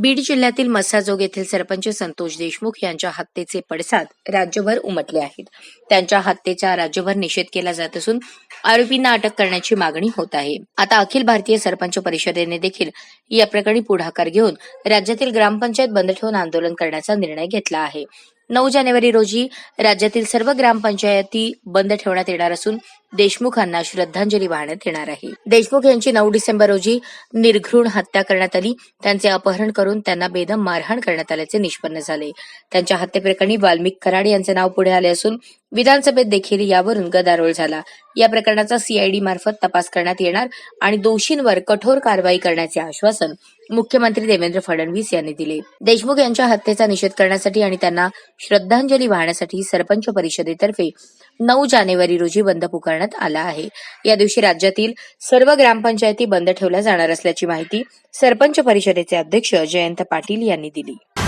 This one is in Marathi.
बीड जिल्ह्यातील मस्साजोग येथील सरपंच संतोष देशमुख यांच्या हत्येचे पडसाद राज्यभर उमटले आहेत. त्यांच्या हत्येचा राज्यभर निषेध केला जात असून आरोपींना अटक करण्याची मागणी होत आहे. आता अखिल भारतीय सरपंच परिषदेने देखील या प्रकरणी पुढाकार घेऊन राज्यातील ग्रामपंचायत बंद ठेवून आंदोलन करण्याचा निर्णय घेतला आहे. नऊ जानेवारी रोजी राज्यातील सर्व ग्रामपंचायती बंद ठेवण्यात येणार असून देशमुखांना श्रद्धांजली वाहण्यात येणार आहे. देशमुख यांची नऊ डिसेंबर रोजी निर्घृण हत्या करण्यात आली. त्यांचे अपहरण करून त्यांना बेदम मारहाण करण्यात आल्याचे निष्पन्न झाले. त्यांच्या हत्येप्रकरणी वाल्मिक कराड यांचे नाव पुढे आले असून विधानसभेत देखील यावरून गदारोळ झाला. या प्रकरणाचा सीआयडी मार्फत तपास करण्यात येणार आणि दोषींवर कठोर कारवाई करण्याचे आश्वासन मुख्यमंत्री देवेंद्र फडणवीस यांनी दिले. देशमुख यांच्या हत्येचा निषेध करण्यासाठी आणि त्यांना श्रद्धांजली वाहण्यासाठी सरपंच परिषदेतर्फे नऊ जानेवारी रोजी बंद पुकारण्यात आला आहे. या दिवशी राज्यातील सर्व ग्रामपंचायती बंद ठेवल्या जाणार असल्याची माहिती सरपंच परिषदेचे अध्यक्ष जयंत पाटील यांनी दिली.